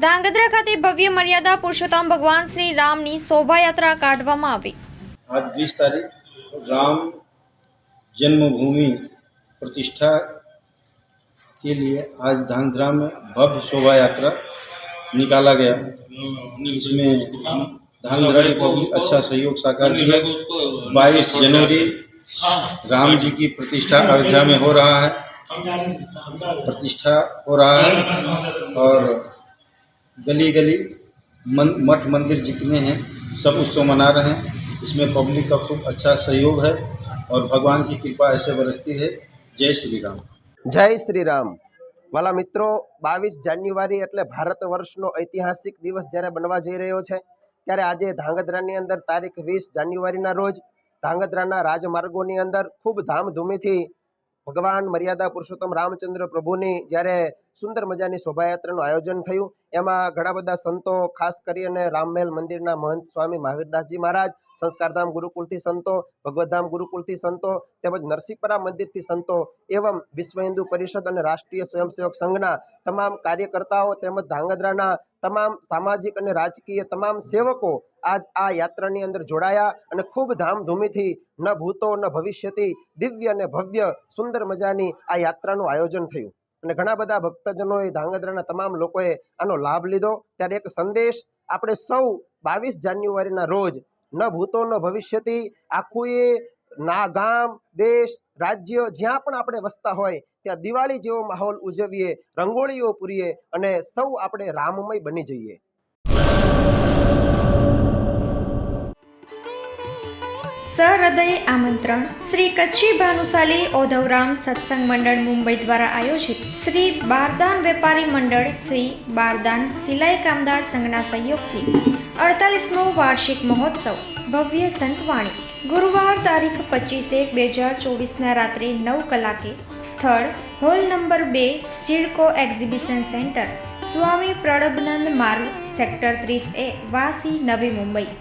ધાંગધ્રા ખાતે ભવ્ય મર્યાદા પુરુષોત્તમ ભગવાન શ્રી રામની શોભાયાત્રા કાઢવામાં આવી आज 20 तारीख राम जन्मभूमि प्रतिष्ठा के लिए आज धांधरा में भव्य शोभा यात्रा निकाला गया इसमें धांधरा की पब्लिक अच्छा सहयोग साकार किया बाईस जनवरी राम जी की प्रतिष्ठा अयोध्या में हो रहा है प्रतिष्ठा हो रहा है और गली गली मन, मठ मंदिर जितने हैं सब उत्सव मना रहे हैं इसमें पब्लिक का खूब अच्छा सहयोग है और भगवान की कृपा ऐसे बरसती रहे जय श्री राम જય શ્રી રામ વાલા મિત્રો બાવીસ જાન્યુઆરી એટલે ભારત વર્ષનો ઐતિહાસિક દિવસ જ્યારે બનવા જઈ રહ્યો છે ત્યારે આજે ધાંગધ્રાની અંદર તારીખ વીસ જાન્યુઆરીના રોજ ધાંગધ્રાના રાજમાર્ગોની અંદર ખૂબ ધામધૂમીથી ભગવાન મર્યાદા પુરુષોત્તમ રામચંદ્ર પ્રભુની જ્યારે સુંદર મજાની શોભાયાત્રાનું આયોજન થયું. એમાં ઘણા બધા સંતો, ખાસ કરીને રામમેલ મંદિરના મહંત સ્વામી મહાવીરદાસજી મહારાજ, સંસ્કારધામ ગુરુકુળથી સંતો, ભગવતધામ ગુરુકુળથી સંતો, તેમજ નરસિંહપરા મંદિરથી સંતો એવં વિશ્વ હિન્દુ પરિષદ અને રાષ્ટ્રીય સ્વયંસેવક સંઘના તમામ કાર્યકર્તાઓ તેમજ ધાંગધ્રાના તમામ સામાજિક અને રાજકીય તમામ સેવકો આજ આ યાત્રાની અંદર જોડાયા અને ખૂબ ધામધૂમીથી ન ભૂતો, ન ભવિષ્યથી દિવ્ય અને ભવ્ય સુંદર મજાની આ યાત્રાનું આયોજન થયું. અને ઘણા બધા ભક્તજનોએ ધાંગધ્રાના તમામ લોકોએ આનો લાભ લીધો. ત્યારે એક સંદેશ આપણે સૌ બાવીસ જાન્યુઆરીના રોજ, ન ભૂતો ન ભવિષ્યથી આખું એ ના ગામ, દેશ, રાજ્ય જ્યાં પણ આપણે વસતા હોય, ત્યાં દિવાળી જેવો માહોલ ઉજવીએ, રંગોળીઓ પૂરીએ અને સૌ આપણે રામમય બની જઈએ. સહૃદય આમંત્રણ. શ્રી કચ્છી ભાનુશાલી ઓધવરામ સત્સંગ મંડળ મુંબઈ દ્વારા આયોજિત શ્રી બારદાન વેપારી મંડળ શ્રી બારદાન સિલાઈ કામદાર સંઘના સહયોગથી અડતાલીસમો વાર્ષિક મહોત્સવ. ભવ્ય સંતવાણી. ગુરુવાર તારીખ પચીસ એક બે હજાર ચોવીસના રાત્રે નવ કલાકે સ્થળ હોલ નંબર બે સિડકો એક્ઝિબિશન સેન્ટર. સ્વામી પ્રણબનંદ માર્ગ સેક્ટર ત્રીસ એ, વાસી, નવી મુંબઈ.